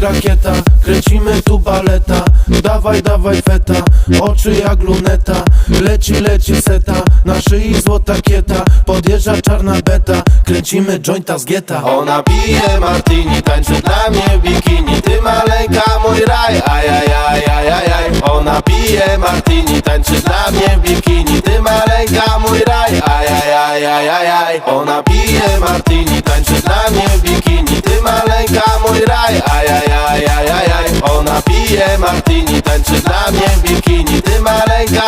rakieta Kręcimy tu baleta. Dawaj, dawaj feta Oczy jak luneta. Leci, leci seta Na szyi złota kieta. Podjeżdża czarna beta Kręcimy jointa z gieta Ona pije martini, tańczy dla mnie bikini. Ty maleńka mój raj, ajajajajajaj. Ona pije martini, tańczy dla mnie bikini. Ty maleńka mój raj, ajajajajajaj. Ona pije martini, tańczy dla mnie bikini martini Tańczy dla mnie bikini, ty maleńka